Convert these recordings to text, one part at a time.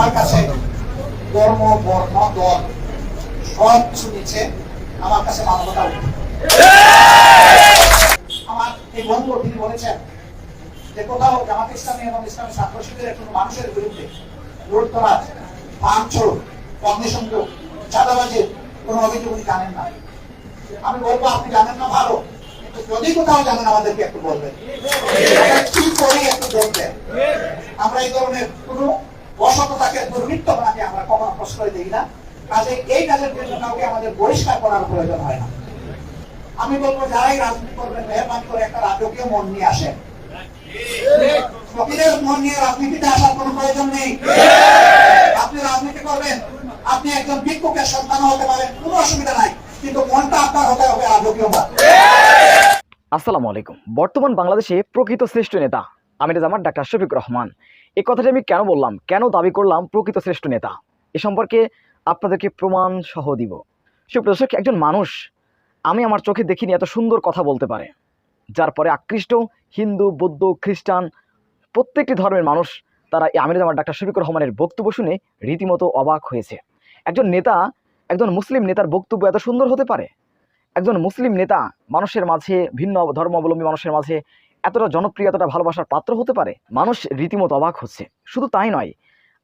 আমার কাছে ধর্ম বর্ণ দল, সব কিছু নিচে আমার কাছে মানবতা আমার এই বন্ধু তিনি বলেছেন যে কোথাও জামাত ইসলামী এবং ইসলামী ছাত্র শিবিরের মানুষের বিরুদ্ধে লুটতরাজ ভাঙচুর অগ্নিসংযোগ চাঁদাবাজির কোনো অভিযোগ উনি জানেন না। আমি বলব, আপনি জানেন না ভালো, কিন্তু যদি কোথাও জানেন, আমাদেরকে একটু বলবেন। কি করি একটু দেখবেন আমরা এই ধরনের কোনো অসততাকে দুর্বৃত্তপনাকে আমরা কখনো প্রশ্রয় দিই না। কাজে এই কাজের জন্য কাউকে আমাদের বহিষ্কার করার প্রয়োজন হয় না। আমি বলব, যারাই রাজনীতি করবেন, মেহরবানি করে একটা রাজকীয় মন নিয়ে আসেন। ফকিরের মন নিয়ে রাজনীতিতে আসার কোনো প্রয়োজন নেই। আপনি রাজনীতি করবেন, আপনি একজন ভিক্ষুকের সন্তান হতে পারেন, কোনো অসুবিধা নাই। কিন্তু মনটা আপনার হতে হবে রাজকীয় আসসালামু আলাইকুম। বর্তমান বাংলাদেশে প্রকৃত শ্রেষ্ঠ নেতা আমির জামাত ডাক্তার শফিক রহমান। এই কথাটি আমি কেন বললাম? কেন দাবি করলাম প্রকৃত শ্রেষ্ঠ নেতা? এ সম্পর্কে আপনাদেরকে প্রমাণ সহ দিব। সুপ্রদর্শক একজন মানুষ, আমি আমার চোখে দেখিনি এত সুন্দর কথা বলতে পারে। যার পরে আকৃষ্ট হিন্দু, বৌদ্ধ, খ্রিস্টান, প্রত্যেকটি ধর্মের মানুষ, তারা আমির জামাত ডাক্তার শফিকুর রহমানের বক্তব্য শুনে রীতিমতো অবাক হয়েছে। একজন নেতা, একজন মুসলিম নেতার বক্তব্য এত সুন্দর হতে পারে? একজন মুসলিম নেতা মানুষের মাঝে, ভিন্ন ধর্মাবলম্বী মানুষের মাঝে এতটা জনপ্রিয়, এতটা ভালোবাসার পাত্র হতে পারে? মানুষ রীতিমতো অবাক হচ্ছে। শুধু তাই নয়,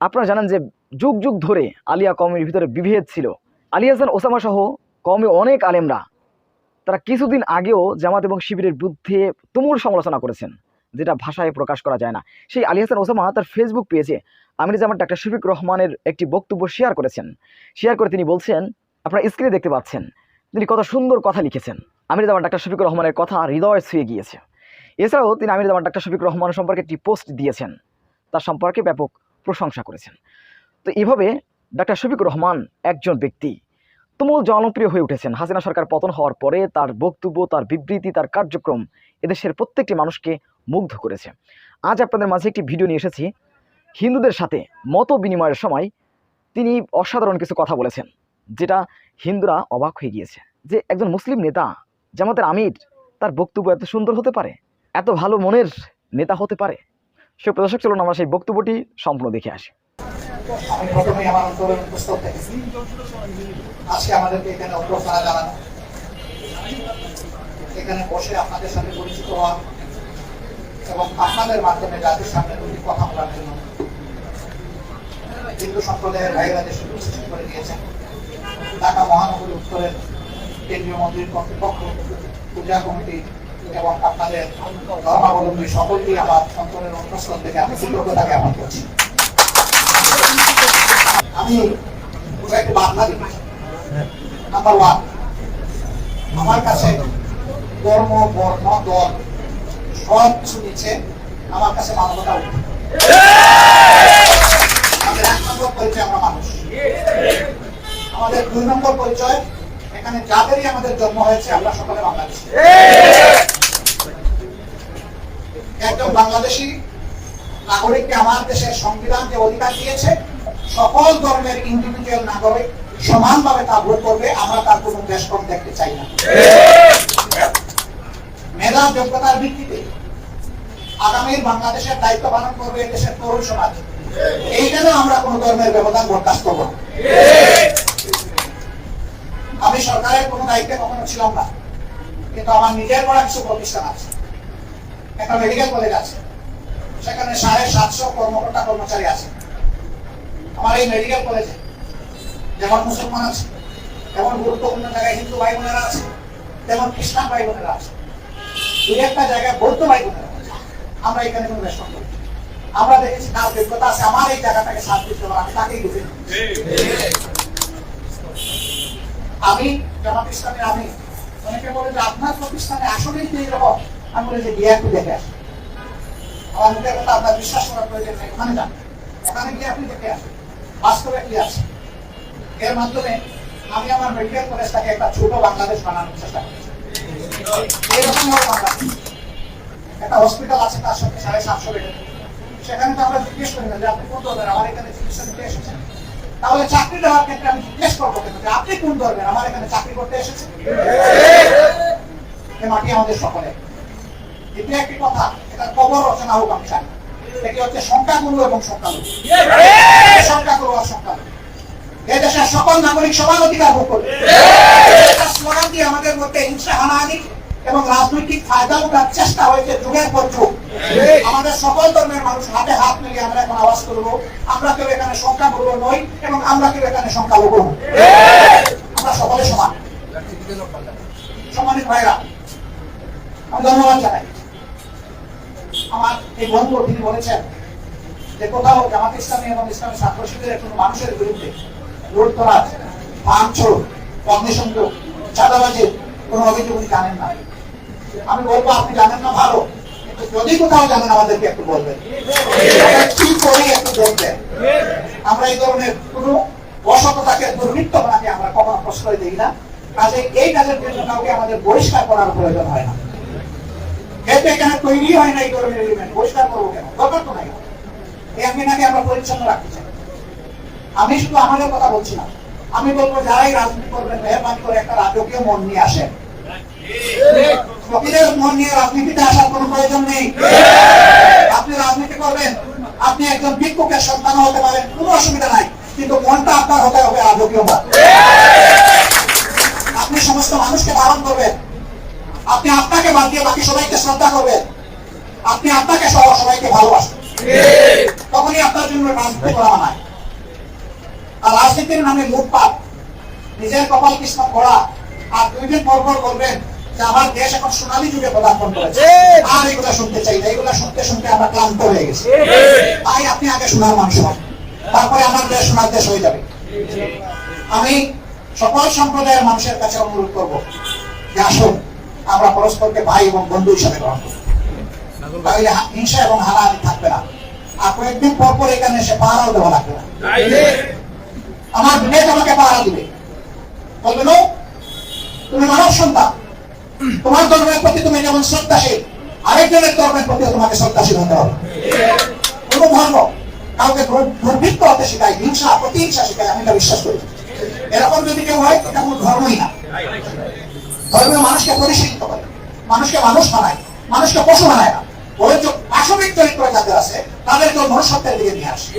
আপনারা জানেন যে যুগ যুগ ধরে আলিয়া কমের ভিতরে বিভেদ ছিল। আলী হাসান, ওসামা সহ কমে অনেক আলেমরা, তারা কিছুদিন আগেও জামাত এবং শিবিরের বিরুদ্ধে তুমুল সমালোচনা করেছেন, যেটা ভাষায় প্রকাশ করা যায় না। সেই আলী হাসান, ওসামা তার ফেসবুক পেজে আমির জামান ডাক্তার শফিক রহমানের একটি বক্তব্য শেয়ার করেছেন। শেয়ার করে তিনি বলছেন, আপনারা স্ক্রিনে দেখতে পাচ্ছেন, তিনি কত সুন্দর কথা লিখেছেন। আমির জামান ডাক্তার শফিকুর রহমানের কথা হৃদয় ছুঁয়ে গিয়েছে। এছাড়াও তিনি আমির জামান ডাক্তার শফিকুর রহমান সম্পর্কে একটি পোস্ট দিয়েছেন। তার সম্পর্কে ব্যাপক প্রশংসা করেছেন। তো এভাবে ডাক্তার শফিকুর রহমান একজন ব্যক্তি তুমুল জনপ্রিয় হয়ে উঠেছেন। হাসিনা সরকার পতন হওয়ার পরে তার বক্তব্য, তার বিবৃতি, তার কার্যক্রম এদেশের প্রত্যেকটি মানুষকে মুগ্ধ করেছে। আজ আপনাদের মাঝে একটি ভিডিও নিয়ে এসেছি। হিন্দুদের সাথে মত বিনিময়ের সময় তিনি অসাধারণ কিছু কথা বলেছেন, যেটা হিন্দুরা অবাক হয়ে গিয়েছে। যে একজন মুসলিম নেতা জামাতের আমির তার বক্তব্য এত সুন্দর হতে পারে? এত ভালো মনের নেতা হতে পারে? সে প্রদর্শক চলুন আমরা সেই বক্তব্যটি সম্পূর্ণ দেখে আসি। হিন্দু সম্প্রদায়ের সৃষ্টি করে দিয়েছেন ঢাকা মহানগরী উত্তরের কেন্দ্রীয় কর্তৃপক্ষ, পূজা কমিটি এবং আপনাদের ধর্মাবলম্বী সকলকেই আমার অন্তরের অন্তঃস্থল থেকে আমি কৃতজ্ঞতা জ্ঞাপন করছি। আমি একটু নাম্বার ওয়ান আমার কাছে ধর্ম, বর্ণ, দল সব কিছু নিচে আমার কাছে মানবতা আমাদের এক নম্বর পরিচয় আমরা মানুষ। আমাদের দুই নম্বর পরিচয় এখানে যাদেরই আমাদের জন্ম হয়েছে, আমরা সকলে বাংলাদেশি। একজন বাংলাদেশি নাগরিককে আমার দেশের সংবিধান যে অধিকার দিয়েছে, সকল ধর্মের ইন্ডিভিজুয়াল নাগরিক সমানভাবে তা ভোট করবে, আমরা তার কোনো দেশ কম দেখতে চাই না। মেধা যোগ্যতার ভিত্তিতে আগামীর বাংলাদেশের দায়িত্ব পালন করবে দেশের তরুণ সমাজ। এই জন্য আমরা কোনো ধর্মের ব্যবধান বরদাস্ত করব। আমি সরকারের কোনো দায়িত্বে কখনো ছিলাম না। কিন্তু আমার নিজের করা কিছু প্রতিষ্ঠান আছে একটা মেডিকেল কলেজ আছে। সেখানে সাড়ে সাতশো কর্মকর্তা কর্মচারী আছে। আমার এই মেডিকেল কলেজে যেমন মুসলমান আছে, তেমন গুরুত্বপূর্ণ জায়গায় হিন্দু ভাই বোনেরা আছে, তেমন খ্রিস্টান ভাই বোনেরা আছে। দুই একটা জায়গায় বৌদ্ধ ভাই বোনেরা আছে। আমরা এখানে কোনো রেশন করি আমরা দেখেছি তার যোগ্যতা আছে। আমার এই জায়গাটাকে সাথ দিতে হবে। আমি তাকেই দিতে আমি জামাত ইসলামের আমি, অনেকে বলে যে আপনার প্রতিষ্ঠানে আসলেই কি এরকম আমি বলি যে গিয়ে একটু দেখে আসি আমার মুখের কথা আপনার বিশ্বাস করার প্রয়োজন নেই ওখানে যান ওখানে গিয়ে আপনি দেখে আসেন, বাস্তবে কি আছে। এর মাধ্যমে আমি আমার মেডিকেল কলেজটাকে একটা ছোট বাংলাদেশ বানানোর চেষ্টা করছি। এরকম বাংলাদেশ। একটা হসপিটাল আছে, তার সাথে সাড়ে সাতশো বেডের সেখানে তো আমরা জিজ্ঞেস করি না যে আপনি কোন ধরনের আমার এখানে চিকিৎসা নিতে এসেছেন। তাহলে চাকরি দেওয়ার ক্ষেত্রে আমি জিজ্ঞেস করব আপনি কোন ধরনের আমার এখানে চাকরি করতে এসেছেন এ মাটি আমাদের সকলে দ্বিতীয় একটি কথা, এটা কবর রচনা হোক আমি চাই এটি হচ্ছে সংখ্যাগুরু এবং সংখ্যালঘু। এই সংখ্যা বাংলার সকল নাগরিক সমান অধিকার ভোগ করবে। দিয়ে আমাদের মধ্যে হিংসা, হানাহানি এবং রাজনৈতিক ফায়দা ওঠার চেষ্টা হয়েছে যুগের পর যুগ। আমাদের সকল ধর্মের মানুষ হাতে হাত মিলিয়ে আমরা এখন আওয়াজ করব। আমরা কেউ এখানে সংখ্যা গুরু নই এবং আমরা কেউ এখানে সংখ্যা লঘু আমরা সকলে সমান। সম্মানিত ভাইরা ধন্যবাদ জানাই। আমার এই বন্ধু তিনি বলেছেন যে কোথাও জামাত ইসলামী এবং ইসলামী ছাত্র শিবিরের মানুষের বিরুদ্ধে লুটতরাজ, ভাঙচুর, অগ্নিসংযোগ, চাঁদাবাজির কোনো অভিযোগ উনি জানেন না। আমি বলব, আপনি জানেন না ভালো। যদি কোথাও জানেন আমাদেরকে একটু বলবেন কি করি একটু বলবেন আমরা এই ধরনের কোনো অসততাকে আমরা কখনো প্রশ্রয় দিই না কাজে এই কাজের জন্য কাউকে আমাদের বহিষ্কার করার প্রয়োজন হয় না এখানে তৈরি হয় না এই ধরনের এলিমেন্ট পরিষ্কার করব কেন দরকার তো নাই এই আমরা পরিচ্ছন্ন রাখতে চাই আমি শুধু আমাদের কথা বলছি না। আমি বলব, যারাই রাজনীতি করবেন, মেহরবানি করে একটা রাজকীয় মন নিয়ে আসেন। ফকিরের মন নিয়ে রাজনীতিতে আসার প্রয়োজন নেই। আপনি রাজনীতি করবেন, আপনি একজন ভিক্ষুকের সন্তান হতে পারেন, কোনো অসুবিধা নাই, কিন্তু মনটা আপনার হতে হবে আপনি সমস্ত মানুষকে ধারণ করবেন, আপনি আপনাকে বাদ দিয়ে বাকি সবাইকে শ্রদ্ধা করবেন, আপনি আপনাকে সহ সবাইকে ভালোবাসবেন। তখনই আপনার জন্য রাজনীতি করা মানায় আর রাজনীতির নামে লুটপাট, নিজের কপাল কৃষ্ণ করা আর দুই দিন পর পর বলবেন যে আমার দেশ এখন সোনালী যুগে পদার্পণ করেছে। আর এগুলা শুনতে চাই না এগুলা শুনতে শুনতে আমরা ক্লান্ত হয়ে গেছি। তাই আপনি আগে মানুষ হন তারপরে আমার দেশ সোনার দেশ হয়ে যাবে। আমি সকল সম্প্রদায়ের মানুষের কাছে অনুরোধ করব যে আসুন আমরা পরস্পরকে ভাই এবং বন্ধু হিসাবে গ্রহণ করি। তাহলে হিংসা এবং হানাহানি থাকবে না। আর কয়েকদিন পর পর এখানে এসে পাহারাও দেওয়া লাগবে না। আমার বিবেক আমাকে পাহারা দিবে। বলবে "নো, তুমি মানব সন্তান। তোমার ধর্মের প্রতি তুমি যেমন শ্রদ্ধাশীল, আরেকজনের ধর্মের প্রতি তোমাকে শ্রদ্ধাশীল হতে হবে। কোন ধর্ম কাউকে দুর- দুর্বৃত্ত হতে শেখায়, হিংসা, প্রতিহিংসা শেখায়, আমি এটা বিশ্বাস করি। এরকম যদি কেউ হয় এটা কোনো ধর্মই না। ধর্মীয় মানুষকে পরিশীলিত করে, মানুষকে মানুষ বানায়, মানুষকে পশু বানায় না। বরঞ্চ আসবিক চরিত্র যাদের আছে তাদেরকে মনুষ্যত্বের দিকে নিয়ে আসে।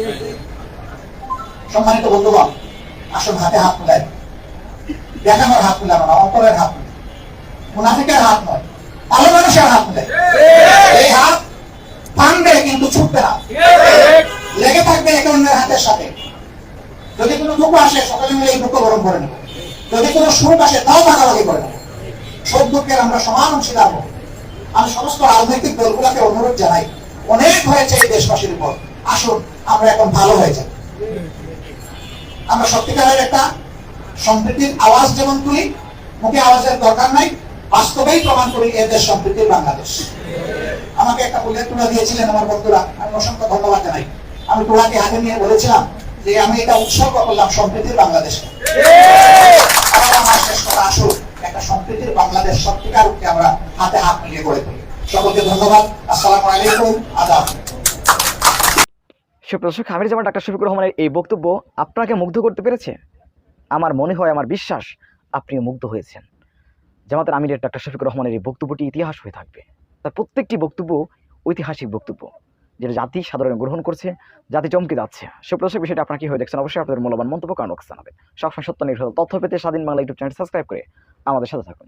সম্মানিত বন্ধুগণ, আসুন হাতে হাত মিলাই দেখানোর হাত মিলানো না, অন্তরের হাত মিলাই মুনাফিকের হাত নয়। ভালো মানুষের হাত মিলাই এই হাত ভাঙবে কিন্তু ছুটবে না। লেগে থাকবে একে অন্যের হাতের সাথে। যদি কোনো দুঃখ আসে সকালে মিলে এই দুঃখ গরম করে নেব। যদি কোনো সুখ আসে তাও ভাগাভাগি করে নেব। সব দুঃখের আমরা সমান অংশীদার হব আমি সমস্ত রাজনৈতিক দলগুলোকে অনুরোধ জানাই অনেক হয়েছে এই দেশবাসীর উপর। আসুন আমরা এখন ভালো হয়ে যাই। আমরা সত্যিকারের একটা সম্প্রীতির আওয়াজ যেমন তুলি মুখে আওয়াজের দরকার নাই বাস্তবেই প্রমাণ করি এ দেশ বাংলাদেশ। আমাকে একটা ফুলের তুলা দিয়েছিলেন আমার বন্ধুরা, আমি অসংখ্য ধন্যবাদ জানাই। আমি তুলাকে হাতে নিয়ে বলেছিলাম যে আমি এটা উৎসর্গ করলাম সম্প্রীতির শেষ কথা আসুক, একটা সম্প্রীতির বাংলাদেশ সত্যিকার আমরা হাতে হাত মিলিয়ে গড়ে তুলি। সকলকে ধন্যবাদ আলাইকুম আদাব সুপ্রদর্শক আমির জামান, ডাক্তার শফিকুর রহমানের এই বক্তব্য আপনাকে মুগ্ধ করতে পেরেছে? আমার মনে হয়, আমার বিশ্বাস আপনিও মুগ্ধ হয়েছেন। জামাতের আমিরের ডাক্তার শফিক রহমানের এই বক্তব্যটি ইতিহাস হয়ে থাকবে। তার প্রত্যেকটি বক্তব্য ঐতিহাসিক বক্তব্য, যেটা জাতি সাধারণ গ্রহণ করছে, জাতি চমকে যাচ্ছে। সে সুপ্রদর্শক বিষয়টা আপনার কি হয়ে দেখছেন অবশ্যই আপনাদের মূল্যবান মন্তব্য কারণ জানাবেন। সবসময় সত্য নির্ভর তথ্য পেতে স্বাধীন বাংলা ইউটিউব চ্যানেল সাবস্ক্রাইব করে আমাদের সাথে থাকুন।